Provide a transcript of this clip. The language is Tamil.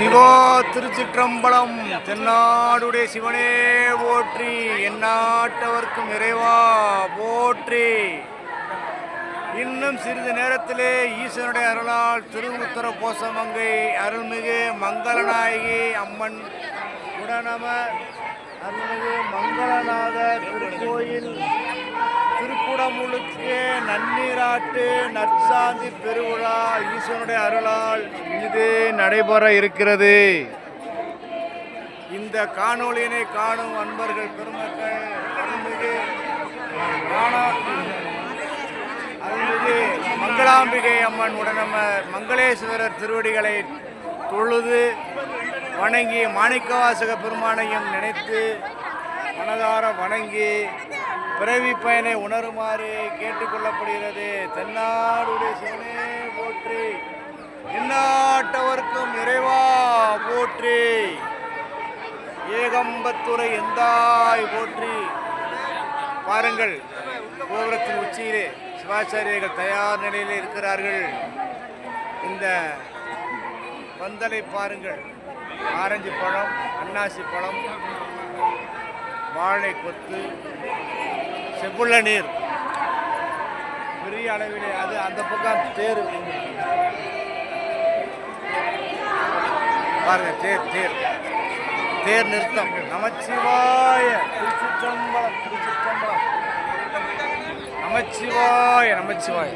சிவா திருச்சிற்றம்பலம் தென்னாடுடைய சிவனே போற்றி எந்நாட்டவர்க்கும் இறைவா போற்றி. இன்னும் சிறிது நேரத்திலே ஈசனுடைய அருளால் திருவுத்தர கோசமங்கை அருள்மிகு மங்களநாயகி அம்மன் உடனம அருள்மிகு மங்களநாத திருக்கோயில் திருக்குடமுழுக்கு நன்னீராட்டு நற்சாந்தி பெருவிழா ஈஸ்வனுடைய அருளால் இது நடைபெற இருக்கிறது. இந்த காணொளியினை காணும் அன்பர்கள் பெருமக்கள் அருள்மிகு அருள்மிகு மங்களாம்பிகை அம்மன் உடனம மங்களேஸ்வரர் திருவடிகளை தொழுது வணங்கி மாணிக்கவாசக பெருமானையும் நினைத்து மனதார வணங்கி பிறவி பயனை உணருமாறு கேட்டுக்கொள்ளப்படுகிறது. தென்னாடுடைய சிவனே போற்றி. எந்நாட்டவர்க்கும் இறைவா போற்றி. ஏகம்பத்துறை எந்தாய் போற்றி. பாருங்கள் கோபுரத்தின் உச்சியிலே சிவாச்சாரியர்கள் தயார் நிலையில் இருக்கிறார்கள். இந்த பந்தலை பாருங்கள். ஆரஞ்சு பழம் அன்னாசி பழம் வாழை கொத்து செப்புள்ள நீர். பெரிய அளவிலே அது அந்த பக்கம் தேர். பாருங்க தேர் தேர். தேர் நிறுத்தம். நமச்சிவாய திருச்சிற்றம்பலம் திருச்சிற்றம்பலம். நமச்சிவாய நமச்சிவாய.